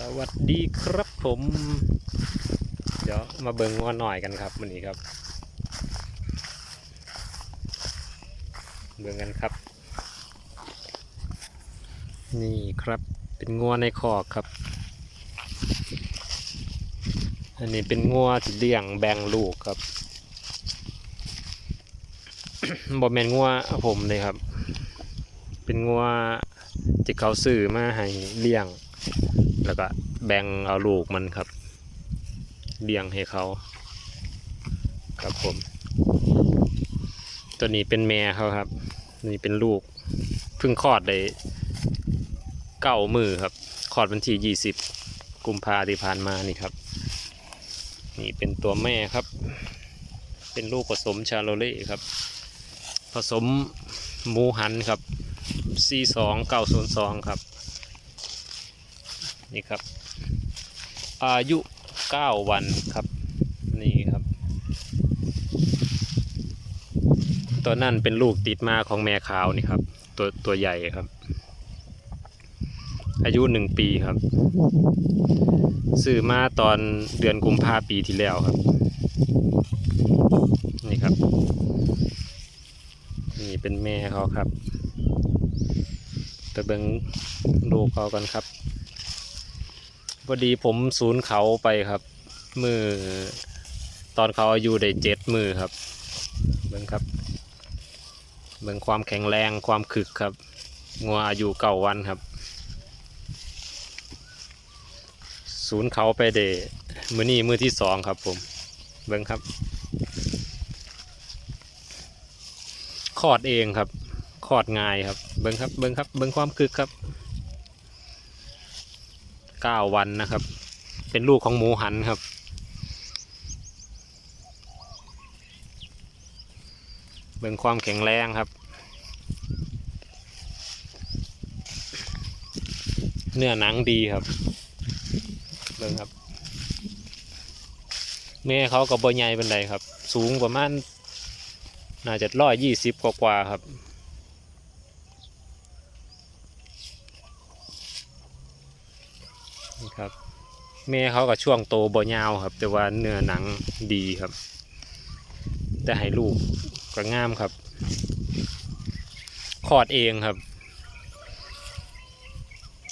สวัสดีครับผม เดี๋ยวมาเบิ่งงัวหน่อยกันครับวันนี้ครับ เบิ่งกันครับ นี่ครับเป็นงัวในคอกครับ อันนี้เป็นงัวที่เลี้ยงแบ่งลูกครับบ่แมนงัวผมเลยครับ เป็นงัวที่เขาซื้อมาให้เลี้ยง แล้วก็แบ่งเอาลูกมันครับเลี้ยงให้เขา ครับผม ตัวนี้เป็นแม่เขาครับ นี่เป็นลูกเพิ่งคลอดได้เก้ามือครับคลอดวันที่ยี่สิบกุมภาที่ผ่านมานี่ครับ นี่เป็นตัวแม่ครับ เป็นลูกผสมชาโลเล่ครับ ผสมหมูหันครับ C2 902 ครับ นี่ครับ อายุ 9 วันครับ นี่ครับตัวนั่นเป็นลูกติดมาของแม่ขาวนี่ครับ ตัวตัวใหญ่ครับ อายุหนึ่งปีครับ ซื้อมาตอนเดือนกุมภาปีที่แล้วครับ นี่ครับ นี่เป็นแม่เขาครับไปเบิ่งลูกเขากันครับ พอดีผมศูนเขาไปครับ มือตอนเขาอายุได้เจ็ดมือครับ เบิ่งครับ เบิ่งความแข็งแรงความขึกครับ งัวอายุเก่าวันครับ ศูนย์เขาไปเดมือนี้มือที่สองครับผม เบิ่งครับ คอดเองครับ คอดง่ายครับ เบิ่งครับ เบิ่งครับ เบิ่งความคึกครับ เก้าวันนะครับ เป็นลูกของหมูหันครับ เบิ่งความแข็งแรงครับ เนื้อหนังดีครับ เบิ่งครับ แม่เขากับบ่ใหญ่เป็นไดครับ สูงประมาณน่าจะร้อยยี่สิบกว่าๆครับ ครับ แม่เขากับช่วงโตบ่ยาวครับ แต่ว่าเนื้อหนังดีครับ แต่ให้ลูกก็งามครับคลอดเองครับ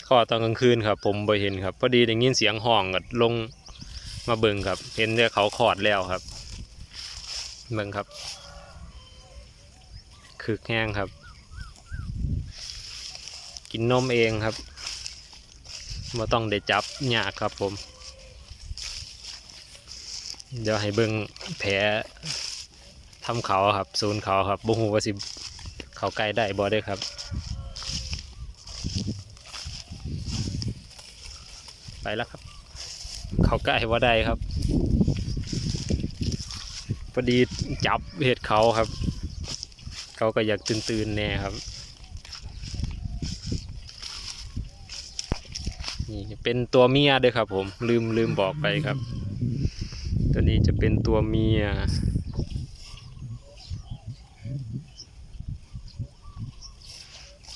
คลอดตอนกลางคืนครับ ผมบ่เห็นครับพอดีได้ยินเสียงห้องก็ลงมาเบิ่งครับ เห็นแต่เขาคลอดแล้วครับเบิ่งครับคึกแห้งครับ กินนมเองครับ มาต้องได้จับยากครับผม เดี๋ยวให้เบิ่งแผลทำเขาครับศูนย์เขาครับบุหูว่าสิเขาใกล้ได้บ่ได้ครับ ไปแล้วครับ เขาใกล้ว่าได้ครับพอดีจับเห็ดเขาครับ เขาก็อยากตื่นๆแน่ครับ นี่เป็นตัวเมียด้วยครับ ผมลืมลืมบอกไปครับ ตัวนี้จะเป็นตัวเมีย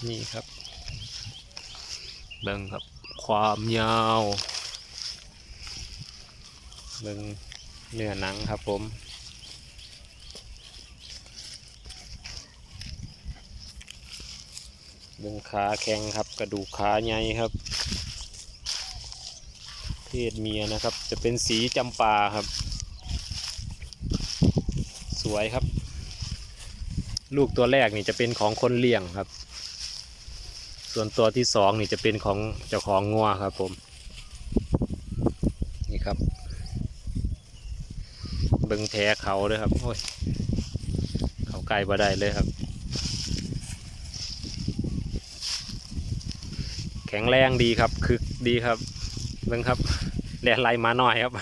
นี่ครับเบิ่งครับ ความยาวเบิ่งเนื้อหนังครับผมเบิ่งขาแข็งครับ กระดูกขาใหญ่ครับ ศเมียนะครับ จะเป็นสีจำปาครับ สวยครับ ลูกตัวแรกนี่จะเป็นของคนเลี้ยงครับ ส่วนตัวที่สองนี่จะเป็นของเจ้าของงัวครับผม นี่ครับ เบิงแท้เขาเลยครับโอ้ยเขาไกลบ่ได้เลยครับแข็งแรงดีครับคึกดีครับ เบิ้งครับแลนไล่มาหน่อยครับ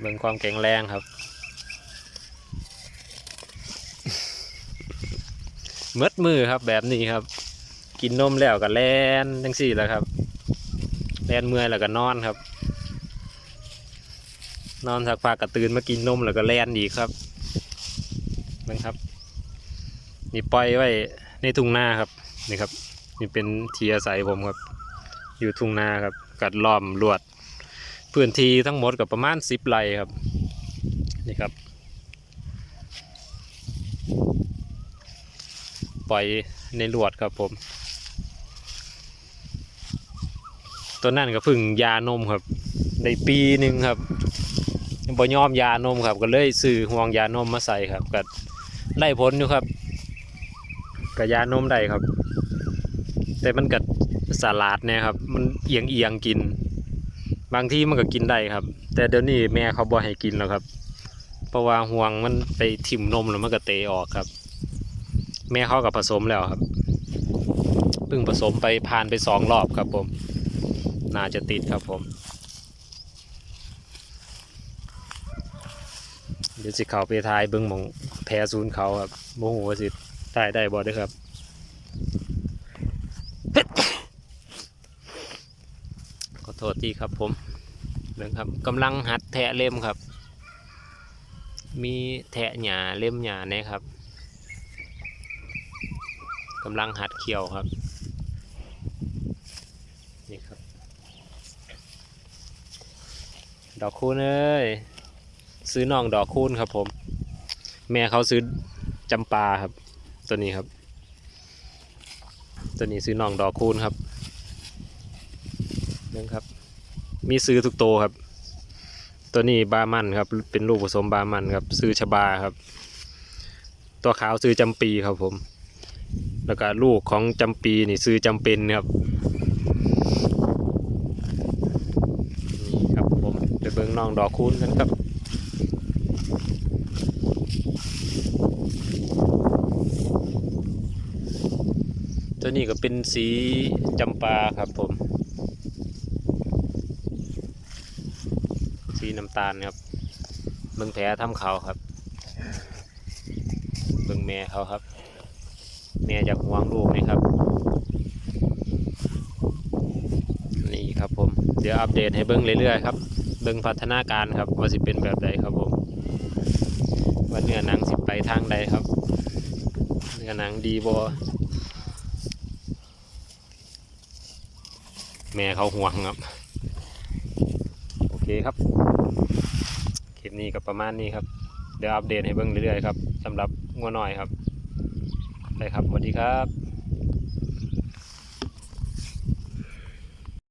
เบิ่งความแข็งแรงครับเมดมือครับแบบนี้ครับ กินนมแล้วก็แลนทั้งสี่แหล้วครับแลนเมื่อยแล้วก็นอนครับ นอนสักพักก็ตื่นมากินนมแล้วก็แลนอีกครับ บิ่งครับ นี่ปล่อยไว้ในทุ่งนาครับ นี่ครับ นี่เป็นที่อาศัยผมครับ อยู่ทุ่งนาครับ กัดล้อมลวด พื้นที่ทั้งหมดกับประมาณสิบไร่ครับ นี่ครับ ปล่อยในลวดครับผม ตัวนั่นก็พึ่งยานมครับในปีหนึ่งครับยังบ่ยอมยานมครับ ก็เลยซื้อห่วงยานมมาใส่ครับก็ ได้ผลอยู่ครับกับยานมได้ครับ แต่มันกับสลัดเนี่ยครับ มันเอียงเอียงกิน บางที่มันก็กินได้ครับ แต่เดี๋ยวนี้แม่เขาบ่ให้กินแล้วครับ เพราะว่าห่วงมันไปถิ่มนมแล้วมันก็เตะออกครับ แม่เขากับผสมแล้วครับเพิ่งผสมไปผ่านไปสองรอบครับผม น่าจะติดครับผม เดี๋ยวสิเขาไปทายเบิ้งมอง แพ้ศูนย์เขาครับโมโหสิได้ได้บอด้วยครับขอโทษทีครับผมเรื่องครับกำลังหัดแทะเล่มครับ มีแทะหญ้าเล่มหญ้าเนี่ยครับกำลังหัดเคี่ยวครับนี่ครับ ดอกคูณเอ้ยซื้อน้องดอกคูณครับผม แม่เขาซื้อจำปาครับ ตัวนี้ครับ ตัวนี้ซื้อน้องดอกคูณครับเรื่องครับ มีซื้อทุกโตครับ ตัวนี้บามันครับ เป็นลูกผสมบามันครับ ซื้อชบาครับ ตัวขาวซื้อจำปีครับผม แล้วก็ลูกของจำปีนี่ซื้อจำเป็นครับนี่ครับผมไปเบิ่งน้องดอกคูณกันครับ ตัวนี้ก็เป็นสีจำปาครับผม สีน้ำตาลครับเบิ่งแผลทำเขาครับเบิ่งแม่เขาครับ แม่จากหวงลูกนี่ครับ นี่ครับผม เดี๋ยวอัปเดตให้เบิ้งเรื่อยๆครับเบิ้งพัฒนาการครับว่าสิเป็นแบบใดครับผมว่าเนื้อหนังสิไปทางใดครับเนื้อหนังดีบอ แม่เขาห่วงครับ โอเคครับ คลิปนี้ก็ประมาณนี้ครับ เดี๋ยวอัปเดตให้เบิ่งเรื่อยๆครับสำหรับงัวหน่อยครับได้ครับสวัสดีครับ